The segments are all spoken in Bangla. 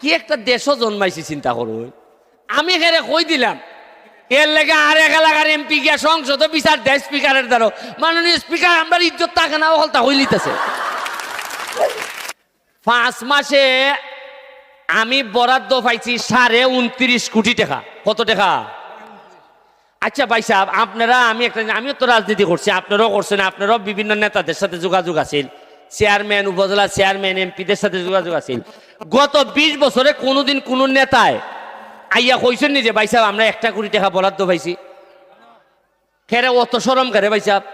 কি একটা দেশও জন্মাইছি, চিন্তা করুন আমি এখানে কই দিলাম? এর লেগে আর এক এলাকার এমপি গিয়া সংসদ বিচার দেয় স্পিকারের দ্বারা। মাননীয় স্পিকার, আমরা ইজ্জত থাকে না হলতা হইলিতেছে পাঁচ মাসে আমি বরাদ্দ পাইছি সাড়ে উনত্রিশ কোটি টাকা। কত টাকা? আচ্ছা ভাই সাহেব, আপনারা, আমি একটা আমিও তো রাজনীতি করছি, আপনারাও করছেন, আপনারাও বিভিন্ন নেতাদের সাথে যোগাযোগ আছেন চেয়ারম্যান, উপজেলা চেয়ারম্যান, এমপিদের সাথে যোগাযোগ আছেন গত বিশ বছরে কোনোদিন কোন নেতায় আইয়া কইছেন নি যে, ভাই সাহেব, আমরা একটা কোটি টাকা বরাদ্দ পাইছি। খেরে অত সরম করে, ভাই সাহেব,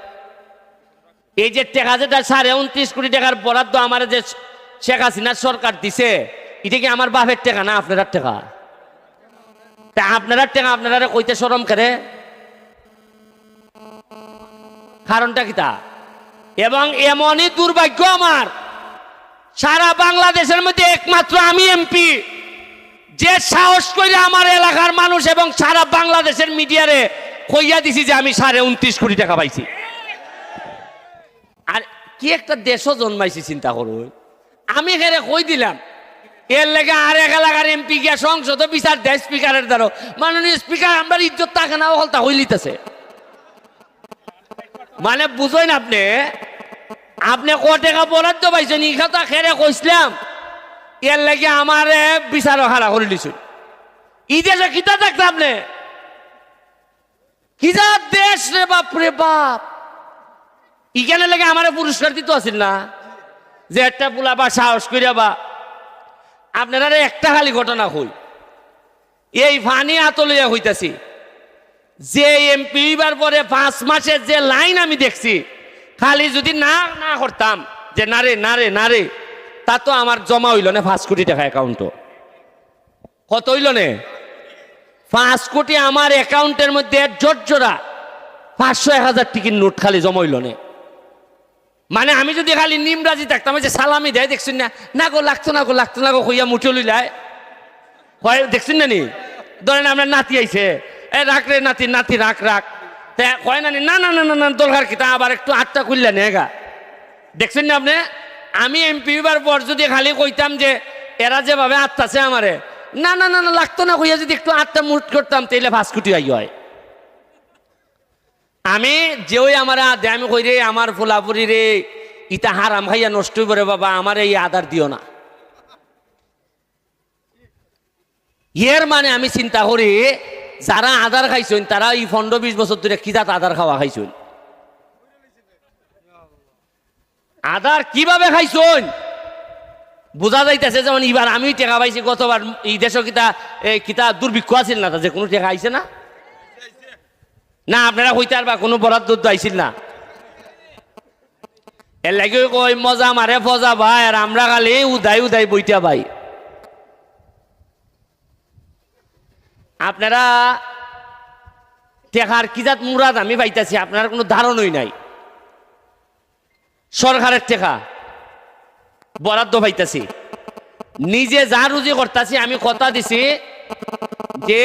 এই যে টাকা যেটা, সাড়ে উনত্রিশ কোটি টাকার বরাদ্দ আমার যে শেখ হাসিনার সরকার দিছে, এটা কি আমার বাপের টাকা না আপনার টাকা? তা আপনারা টাকা আপনারা কইতে সরম করে? কারণটা কি তা? এবং এমনই দুর্ভাগ্য আমার সারা বাংলাদেশের মধ্যে একমাত্র আমি এমপি। যে সাহস করে আমার এলাকার মানুষ এবং সারা বাংলাদেশের মিডিয়ারে কইয়া দিছি যে আমি সাড়ে উনত্রিশ কোটি টাকা পাইছি। আর কি একটা দেশও জন্মাইছি, চিন্তা করুন আমি এখানে কই দিলাম? এর লেগে আর এক এলাকার এমপি গিয়া সংসদ বিচার দেয় স্পিকারের দ্বারা। মাননীয় স্পিকার, আমরা ইজ্জত থাকে না হলতা হইলিতেছে। মানে বুঝেন আপনি? আপনি ক টাকা বরাদ্দ পাইছেন? ই কথা খেরে কইসলাম এর লাগে আমার বিচার হারা করে দিছুন ই দেশে কিতা থাকতে আপনি? কিতা দেশ রে বাপ রে বাপ। ইখানে লাগে আমার পুরস্কার দিতে আসিল না? যে একটা পোলা বা সাহস করিয়া বা, আপনারা একটা খালি ঘটনা হই। এই ফানি আতলিয়া হইতাছি। যে এমপি পরে পাঁচ মাসের যে লাইন আমি দেখছি খালি যদি না না করতাম, যে না রে না রে না রে, তা তো আমার জমা হইল না পাঁচ কোটি টাকা অ্যাকাউন্টও কত হইল নে? পাঁচ কোটি আমার অ্যাকাউন্টের মধ্যে জোরজোড়া পাঁচশো এক হাজার টিকিট নোট খালি জমা হইল নে। মানে আমি যদি খালি নিমরাজি থাকতাম যে সালামি দেয়, দেখছেন না? না গো, লাগতো না গো, লাগতো না গো হইয়া মুঠে লইলায় হয় দেখছেন না নি? ধরেন আমরা নাতি আইছে। এ, রাখ রে নাতি নাতি, রাখ রাখ। তা কয় না না না না না, দরকার কি? তা আবার একটু আটটা খুললে নেগা দেখছেন না আপনি? আমি এমপি বার পর যদি খালি কইতাম যে এরা যেভাবে আটটাছে আমারে, না না না না, লাগতো না কইয়া যদি একটু আটটা মুট করতাম, তাইলে পাঁচ কোটি আই হয়। আমি যেই আমার আদে, আমি কই রে, আমার ফুলাপুরি রে, ইটা হারাম খাইয়া নষ্ট করে বাবা, আমার এই আদার দিও না। ইয়ের মানে আমি চিন্তা করি যারা আদার খাইছেন, তারা এই পনেরো বিশ বছর ধরে কি জাত আদার খাওয়া খাইছেন? আদার কীভাবে খাইছেন? বোঝা যাইতেছে যেমন এবার আমি টেকা পাইছি, গতবার এই দেশ কিতা কিতা দুর্ভিক্ষ আছিল না যে কোনো টেকা আইছে না? না, আপনারা কইতে বা কোনো বরাদ্দ তো আইছিল না। এর লাগে কই মজা মারে ফজা ভাই, আর আমরা খালি উদাই উদাই বইটা ভাই। আপনারা টেকার কি জাত মুরাদ আমি পাইতাছি, আপনার কোনো ধারণই নাই। সরকারের টেকা, বরাদ্দ পাইতাছি। নিজে যা রুজি করতাছি, আমি কথা দিছি যে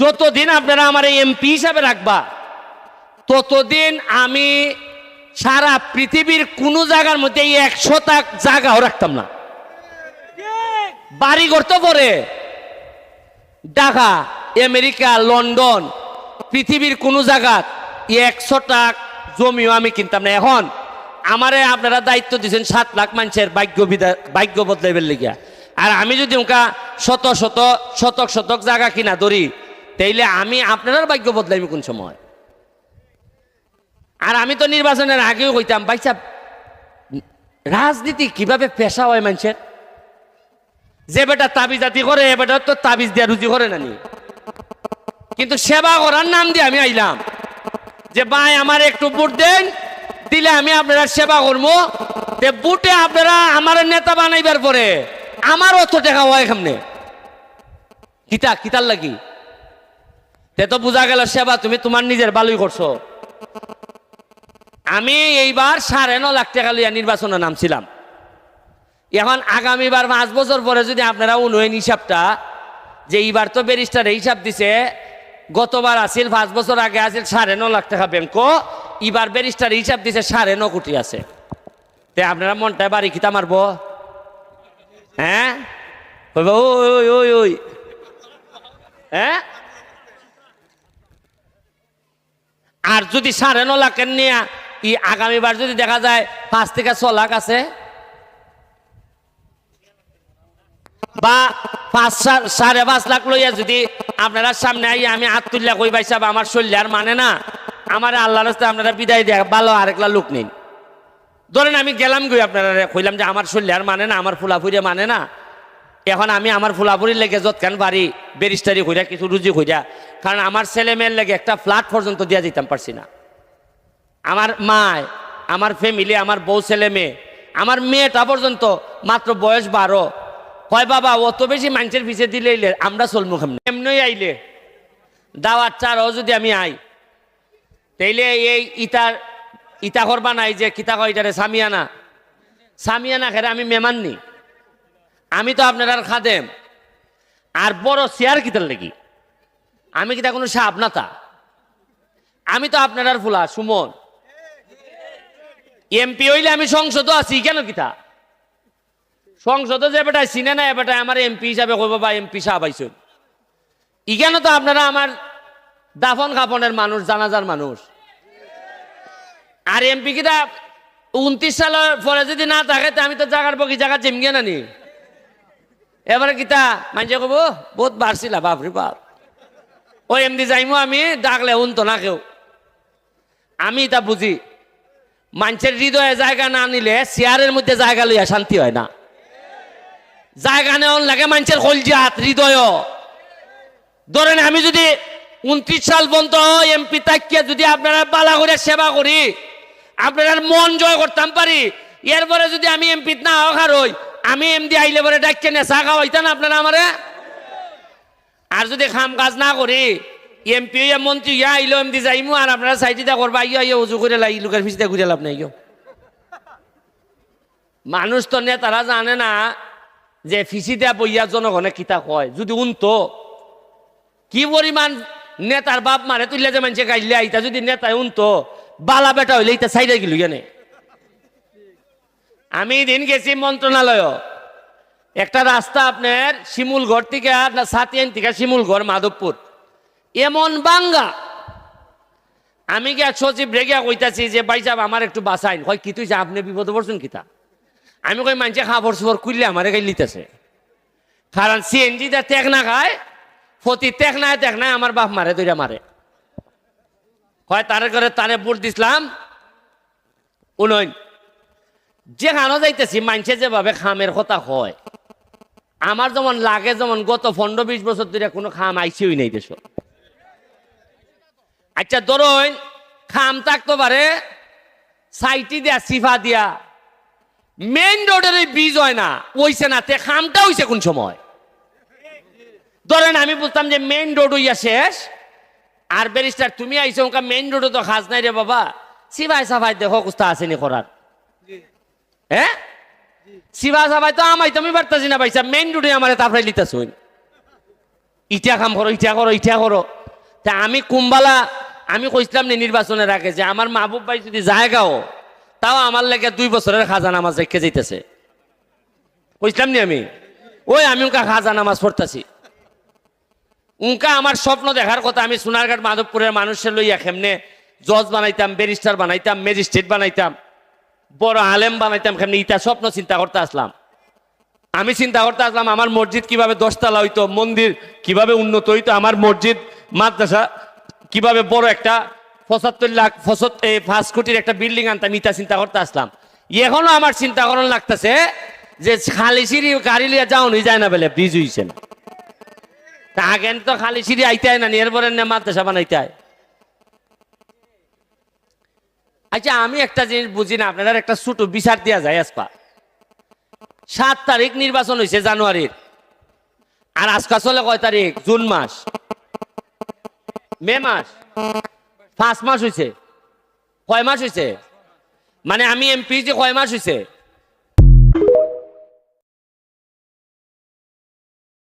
যতদিন আপনারা আমার এই এমপি হিসাবে রাখবা, ততদিন আমি সারা পৃথিবীর কোনো জায়গার মধ্যে এই একশো তাক জায়গাও রাখতাম না। বাড়ি করতে পরে। ঢাকা, আমেরিকা, লন্ডন, পৃথিবীর কোনো জায়গাত একশো টাক জমিও আমি কিনতাম না। এখন আমারে আপনারা দায়িত্ব দিয়েছেন সাত লাখ মানুষের ভাগ্য বিদা ভাগ্য বদলাইবের লিগিয়া আর আমি যদি ওকা শত শত, শতক শতক জায়গা কিনা ধরি, তাইলে আমি আপনার ভাগ্য বদলাইবি কোন সময়? আর আমি তো নির্বাচনের আগেও কইতাম, ভাই সাহেব, রাজনীতি কীভাবে পেশা হয় মানুষের? যে বেটা তাবিজাতি করে, এ বেটা তো তাবিজ দিয়া রুজি করে নানি। কিন্তু সেবা করার নাম দিয়ে আমি আইলাম। যে ভাই, আমার একটু বুট দেন, দিলে আমি আপনারা সেবা করব। তে বুটে আপনারা আমার নেতা বানাইবার পরে আমার অর্থ টাকা হয় কেমনে? কিতা, কিতার লাগি? তে তো বোঝা গেল, সেবা তুমি তোমার নিজের ভালোই করছ। আমি এইবার সাড়ে ন লাখ টাকা লইয়া নির্বাচনে নামছিলাম। এখন আগামীবার পাঁচ বছর পরে যদি আপনারা উন্নয়ন হিসাবটা, যে এইবার তো ব্যারিস্টার হিসাব দিছে, গতবার আছিল, পাঁচ বছর আগে আছিল, সাড়ে ন লাখ টাকা ব্যাংক এবার ব্যারিস্টার হিসাব দিছে, সাড়ে ন কোটি আছে। তে আপনারা মনটায় বাড়ি কিতা মারবো? হ্যাঁ? ওই ওই ওই ওই। হ্যাঁ? আর যদি সাড়ে ন লাখের নিয়ে, ই আগামীবার যদি দেখা যায়, পাঁচ থেকে ছ লাখ আছে বা পাঁচ সাড়ে পাঁচ লাখ লইয়া যদি আপনারা সামনে আই আমি হাত তুললা কই ভাই সাহেব, আমার শরীর আর মানে না। আমার আল্লাহ রাস্তায় আপনারা বিদায় দেয়, ভালো আরেকলা লোক নেই। ধরেন আমি গেলাম গই আপনারা, কইলাম যে আমার শরীর আর মানে না, আমার ফুলাফুরি মানে না। এখন আমি আমার ফুলাফুরির লেগে যৎকান পারি ব্যারিস্টারি কইরা, কিছু রুজি কইরা, কারণ আমার ছেলে মেয়ের লেগে একটা ফ্ল্যাট পর্যন্ত দিয়া দিতাম পারছি না। আমার মায়, আমার ফ্যামিলি আমার বউ ছেলে মেয়ে, আমার মেয়েটা পর্যন্ত মাত্র বয়স বারো হয় বাবা, অত বেশি মানুষের পিছিয়ে দিলে আইলে আমরা চলমু কেমনে? এমনই আইলে। দাওয়াত চারও যদি আমি আই। তাইলে এই ইটার, ইটা করবা নাই যে কিতা কয় ইটারে সামিয়ানা। সামিয়ানা খেরে আমি মেমান নি। আমি তো আপনার খাদেম। আর বড় চেয়ার কিতার লেগি। আমি কিতা কোনো সাপ না তা। আমি তো আপনার ফুলা, সুমন। এমপি হইলে আমি সংসদও আছি, কেন কিতা? সংসদে যে বেটায় চিনে না এবেটায় আমার এমপি হিসাবে কইব বা এমপি সাহেব আইসুন ইখানে তো আপনারা আমার দাফন কাফনের মানুষ, জানাজার মানুষ। আর এমপি কিতা উনত্রিশ সালের পরে যদি না থাকে, তা আমি তো জাগার বকি চেমগে না নি। এবারে কিতা মানুষে কব বহুত বাড়ছিলা, বাপরে বাপ। ওই এমনি যাইমো আমি, ডাকলে উনতো না কেউ। আমি তা বুঝি, মানুষের হৃদয়ে জায়গা না নিলে, চেয়ারের মধ্যে জায়গা লইয়া শান্তি হয় না। জায়গা নেওয়ার লাগে মানুষের কলজাত হৃদয়। ধরেন আমি যদি উনত্রিশ সাল পর্যন্ত এমপি তাকিয়ে যদি আপনারা পালা করে সেবা করি, আপনার মন জয় করতাম পারি। এরপরে যদি আমি এমপি না হওয়ার হই, আমি এমডি আইলে পরে ডাকিয়ে নেশা খাওয়াইতেন আপনারা আমারে? আর যদি খাম কাজ না করি, এমপি ইয়া মন্ত্রী ইয়া আইলো এমডি যাইমু, আর আপনারা সাইডিটা করবা ইয়া ইয়া উজু করে লাই, লোকের পিছিয়ে ঘুরে লাভ নাই। মানুষ তো নেতারা জানে না যে ফিসিটা বইয়া জনগণে কিতা কয়? যদি উনতো, কি পরিমাণ নেতার বাপ মারে তুললে যে মানুষে গাইলে আইতা যদি নেতায় উনতো, বালা বেটা হইলে ইতা সাইডে গেল কেনে? আমি দিন গেছি মন্ত্রণালয়। একটা রাস্তা আপনার শিমুলগড় থেকে আপনার সাতিয়ান থেকে শিমুলগড় মাধবপুর। এমন বাঙ্গা। আমি গিয়া সচিব রেগিয়া কইতাছি যে, ভাই সাহেব, আমার একটু বাঁচাইন। কয়, কি তুই আপনি বিপদে পড়ছেন কিতা? আমি কই মানুষে খাবার সুবর খুললে আমারে গাই লিতেছে কারণ সিএনজিটা টেক না খায়, ফতি টেক নাই টেক নাই, আমার বাপ মারে দুইটা মারে। হয় তারে করে তারে ভোট দিছিলাম উনয়ন যেখানে যাইতেছি মানুষে যেভাবে খামের কথা হয় আমার যেমন লাগে যেমন গত পনেরো বিশ বছর ধরে কোনো খাম আইসিই নাই দেশ। আচ্ছা ধরুন খাম থাকতে পারে, সাইটি দিয়া, সিফা দিয়া মেইন রোডের এই বীজ হয় না ওইছে না তে খামটা হইছে কোন সময়? ধরেন আমি বুঝতাম যে মেইন রোড হইয়া শেষ আর ব্যারিস্টার তুমি আইছো ওকা মেইন রোডে তো খাস নাই রে বাবা। সিফাই সাফাই দেখো কুস্তা আসেনি করার। হ্যাঁ সিফা সাফাই তো আমাই তুমি পারতাছি না ভাইসা মেইন রোডে আমার তারপরে লিতাছ ইটা কাম করো ইটা করো ইটা করো। তা আমি কুম্বালা আমি কইছিলাম নি নির্বাচনের আগে যে আমার মাহবুব ভাই যদি জায়গাও তাও আমার লেগে দুই বছরের খাজা নামাজ রেখে যাইতেছে। বুঝলাম নি আমি? ওই আমি উনকা খাজা নামাজ পড়তাছি। উনকা আমার স্বপ্ন দেখার কথা, আমি সোনারঘাট মাধবপুরের মানুষের লইয়া কেমনে জজ বানাইতাম, ব্যারিস্টার বানাইতাম, ম্যাজিস্ট্রেট বানাইতাম, বড় আলেম বানাইতাম, কেমনে ইটা স্বপ্ন চিন্তা করতে আসলাম। আমি চিন্তা করতে আসলাম, আমার মসজিদ কীভাবে দশতলা হইতো, মন্দির কীভাবে উন্নত হইতো, আমার মসজিদ, মাদ্রাসা কীভাবে বড় একটা পঁচাত্তর লাখ পাঁচ কোটির একটা বিল্ডিং আনতাম ইটা চিন্তা করতে আসলাম। এখনও আমার চিন্তা করণ লাগতেছে যে খালি সিঁড়ি গাড়ি লিয়ে যাও নি যায় না বলে ব্রিজ হইছে না। আগে তো খালি সিঁড়ি আইতে না এরপরে মাদ্রাসা বানাইতে হয়। আচ্ছা আমি একটা জিনিস বুঝি না আপনার একটা ছোট বিচার দেওয়া যায় আজপা সাত তারিখ নির্বাচন হয়েছে জানুয়ারির। আর আজকা চলে কয় তারিখ? জুন মাস। মে মাস। পাঁচ মাস হয়েছে কয় মাস হয়েছে মানে আমি এমপি যে কয় মাস হয়েছে